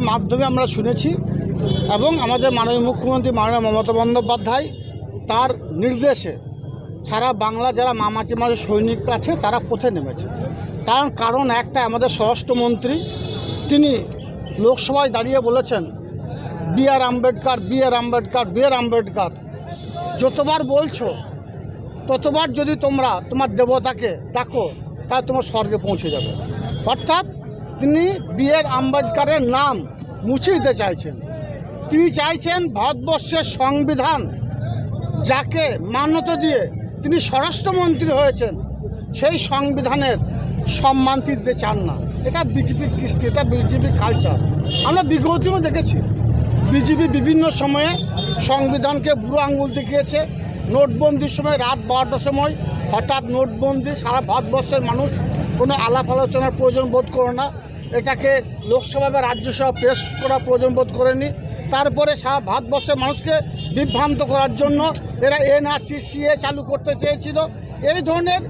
মাধ্যমে আমরা শুনেছি এবং আমাদের মাননীয় মুখ্যমন্ত্রী মাননীয় মমতা বন্দ্যোপাধ্যায় তার নির্দেশে সারা বাংলা যারা মামাটি মাঝে সৈনিক আছে তারা পথে নেমেছে। তার কারণ একটা, আমাদের স্বরাষ্ট্রমন্ত্রী, তিনি লোকসভায় দাঁড়িয়ে বলেছেন, B R Ambedkar, B R Ambedkar, B R Ambedkar, যতবার বলছো, ততবার যদি তোমরা তোমার দেবতাকে ডাকো, তাহলে তোমার স্বর্গে পৌঁছে যাবে। অর্থাৎ তিনি আর আম্বেদকরের নাম মুছে দিতে চাইছেন তিনি চাইছেন ভারতবর্ষের সংবিধান যাকে মান্যতা দিয়ে তিনি স্বরাষ্ট্রমন্ত্রী হয়েছেন সেই সংবিধানের সম্মান দিতে চান না এটা বিজেপির কৃষ্টি এটা বিজেপির কালচার আমরা বিগতেও দেখেছি বিজেপি বিভিন্ন সময়ে সংবিধানকে বুড়ো আঙুল দেখিয়েছে নোটবন্দির সময় রাত বারোটার সময় হঠাৎ নোটবন্দি সারা ভারতবর্ষের মানুষ কোনো আলাপ আলোচনার প্রয়োজন বোধ করে না এটাকে লোকসভা বা রাজ্যসভা পেশ করা প্রয়োজন বোধ করেনি তারপরে সারা ভারতবর্ষের মানুষকে বিভ্রান্ত করার জন্য এরা এনআরসি সিএ চালু করতে চেয়েছিল। এই ধরনের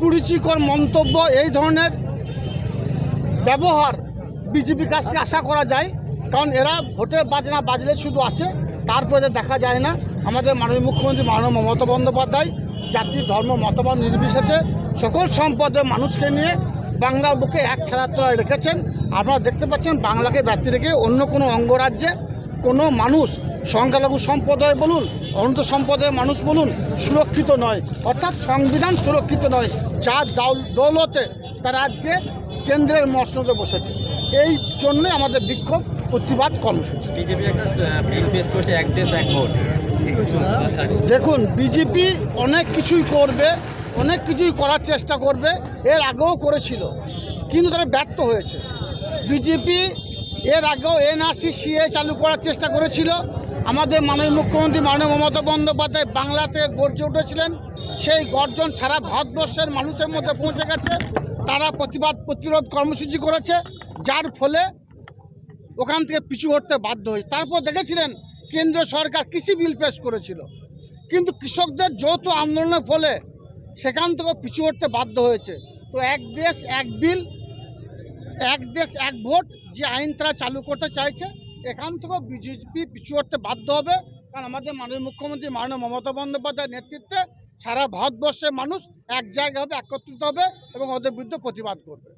কুরুচিকর মন্তব্য, এই ধরনের ব্যবহার বিজেপির কাছ থেকে আশা করা যায়, কারণ এরা ভোটের বাজনা বাজলে শুধু আসে, তারপরে দেখা যায় না। আমাদের মাননীয় মুখ্যমন্ত্রী মাননীয় মমতা বন্দ্যোপাধ্যায় জাতির ধর্ম মতবাদ নির্বিশেষে সকল সম্পদের মানুষকে নিয়ে বাংলার বুকে এক ছাড়াতলায় রেখেছেন। আপনারা দেখতে পাচ্ছেন বাংলাকে ব্যক্তি রেখে অন্য কোনো অঙ্গরাজ্যে কোনো মানুষ সংখ্যালঘু সম্প্রদায় বলুন অন্ত সম্প্রদায়ের মানুষ বলুন সুরক্ষিত নয়। অর্থাৎ সংবিধান সুরক্ষিত নয়। যার দৌলতে তারা আজকে কেন্দ্রের মসনদে বসেছে। এই জন্য আমাদের বিক্ষোভ প্রতিবাদ কর্মসূচি। দেখুন বিজেপি অনেক কিছুই করবে অনেক কিছুই করার চেষ্টা করবে, এর আগেও করেছিল, কিন্তু তারা ব্যর্থ হয়েছে। বিজেপি এর আগেও এনআরসি সিএ চালু করার চেষ্টা করেছিল। আমাদের মাননীয় মুখ্যমন্ত্রী মাননীয় মমতা বন্দ্যোপাধ্যায় বাংলা থেকে গর্জে উঠেছিলেন। সেই গর্জন সারা ভারতবর্ষের মানুষের মধ্যে পৌঁছে গেছে। তারা প্রতিবাদ প্রতিরোধ কর্মসূচি করেছে, যার ফলে ওখান থেকে পিছু হটতে বাধ্য হয়েছে। তারপর দেখেছিলেন কেন্দ্র সরকার কৃষি বিল পেশ করেছিল। কিন্তু কৃষকদের যৌথ আন্দোলনের ফলে সেখান থেকেও পিছু হটতে বাধ্য হয়েছে। তো এক দেশ, এক বিল, এক দেশ, এক ভোট যে আইন তারা চালু করতে চাইছে, এখান থেকেও বিজেপি পিছু হটতে বাধ্য হবে। কারণ আমাদের মাননীয় মুখ্যমন্ত্রী, মাননীয় মমতা বন্দ্যোপাধ্যায়ের নেতৃত্বে সারা ভারতবর্ষের মানুষ এক জায়গায় হবে, একত্রিত হবে এবং ওদের বিরুদ্ধে প্রতিবাদ করবে।